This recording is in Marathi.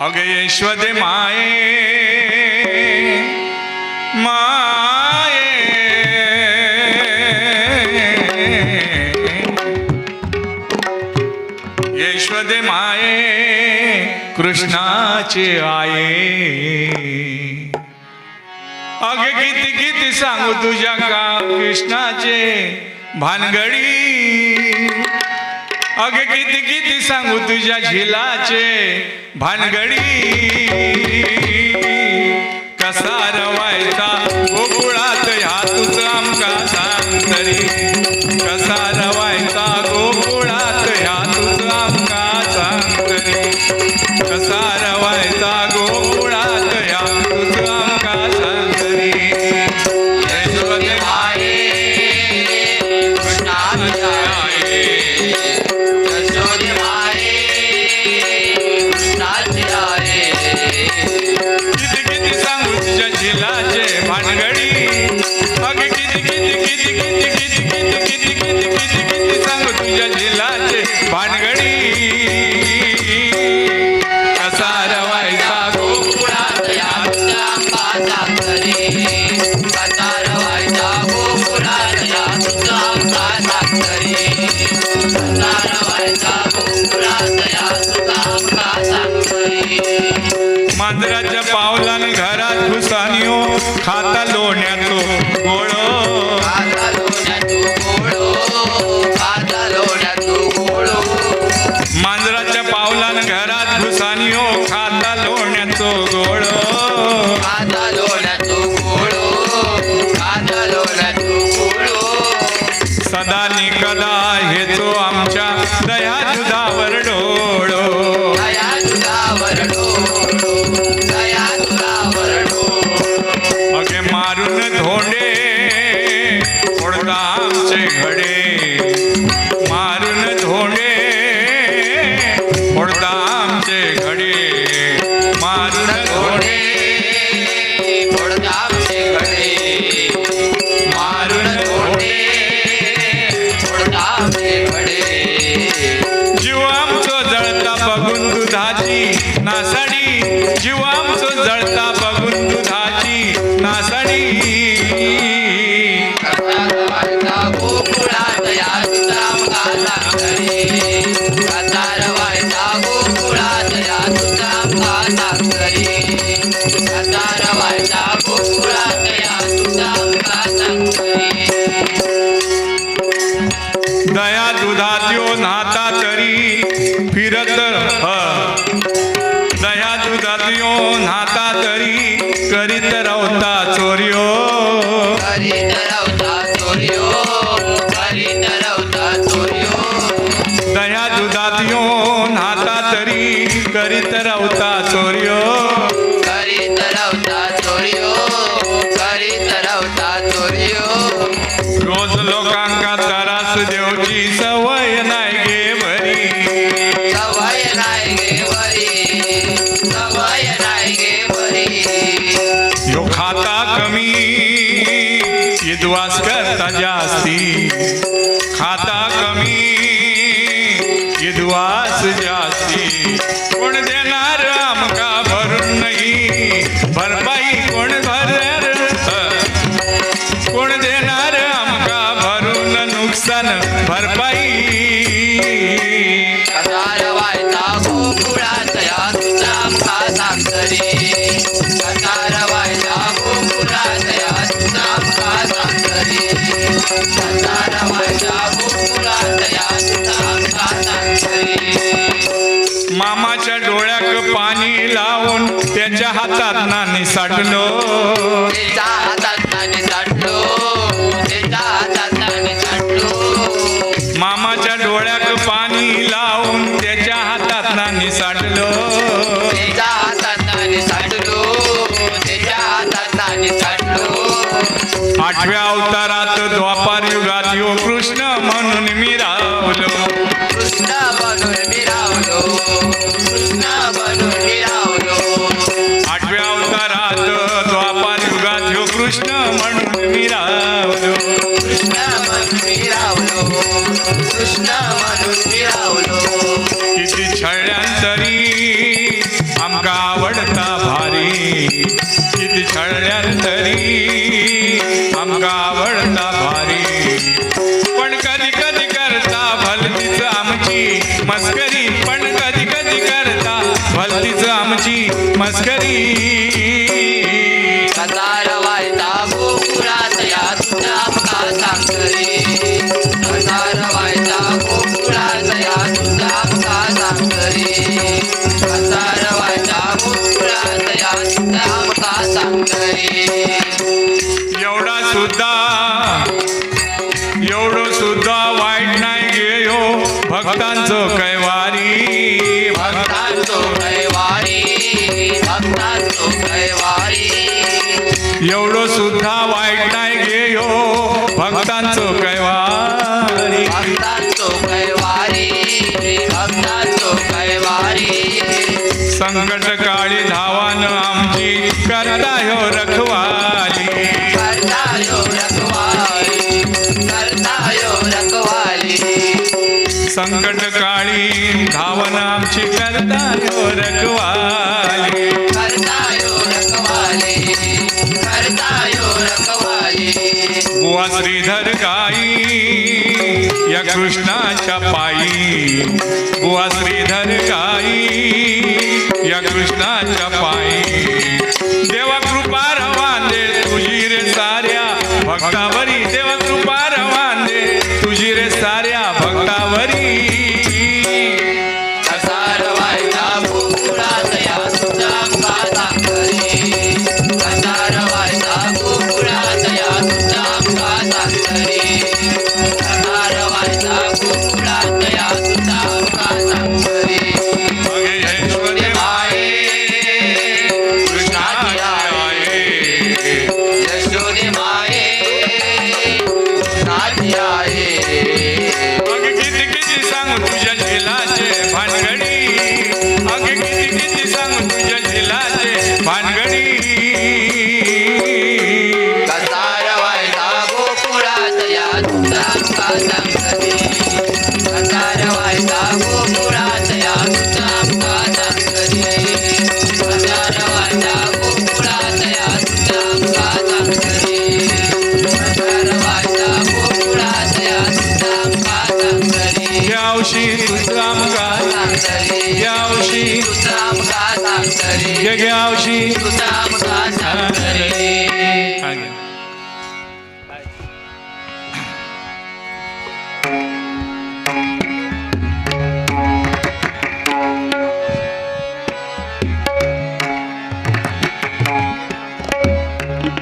અગયેશ્વદ માએ માએ યશ્વદ માએ કૃષ્ણાચે આયે अग गीत गीत सांगू तुझ्या का कृष्णाचे भानगडी। अग किती किती सांगू तुझ्या झिलाचे भानगडी. कसा रवायचा? गोकुळात ह्या तुझ आमका सांग तरी. सांगू भानगडी. अग किती किती किती किती किती किती किती किती किती किती तुझ्या भानगडी. कसा रवायचा मांजराच्या पावलाने घरात घुसानिओ खाता लोण्यातो गोळो मांजराच्या पावलाने घरात घुसानिओ खाता लोण्यातो गोळो जीवामचं जळता दुधात्यो नाता तरी करीत रावता चोर्यो. हरी तरवता चोर्यो हरी तरवता चोर्यो. दया दुधात्यो नाता तरी करीत रावता चोर्यो. हरी तरवता चोर्यो हरी तरवता चोर्यो. रोज लोकांका त्रास देवची सवय नाही. विद्वास करता जास्ती. खाता कमी. विद्वास जास्ती. कोण देणार आमका भरून नाही. भरपा त्याच्या हातात नाणी साठलो त्याच्या हातात नाणे साठलो त्याच्या हातात नाणे साठलो मामाच्या डोळ्याक पाणी लावून त्याच्या हातात नाणी साठलो त्याच्या हातात नाणे साठलो त्याच्या हातात नाणे साठलो आठव्या अवतारात द्वापार युगात यो कृष्ण म्हणून मी रावलो. कृष्ण म्हणून मी किती छळल्यान तरी आमका आवडता भारी. किती छळल्यार तरी आमका आवडता भारी. पण कधी कधी करता भलतीच आमची मस्करी. पण कधी कधी करता भलतीच आमची मस्करी. एवढा सुद्धा एवढं सुद्धा वाईट नाही गेयो. भक्तांचं कैवारी भक्त भक्तांचो कैवारी भक्तांचो कैवारी एवढं सुद्धा वाईट नाही गेयो. भक्तांचं कैवारी भक्तांचो कैवारी भक्तांचो कैवारी संकट काळी धावान आमची करता ह्यो रखवाली। संकट काळी धावन आमची करता ह्यो रखवाली। करतायो रखवाली करतायो रखवाली। बुवा श्रीधर गाई या कृष्णाच्या पायी। बुवा श्रीधर घ्यावशी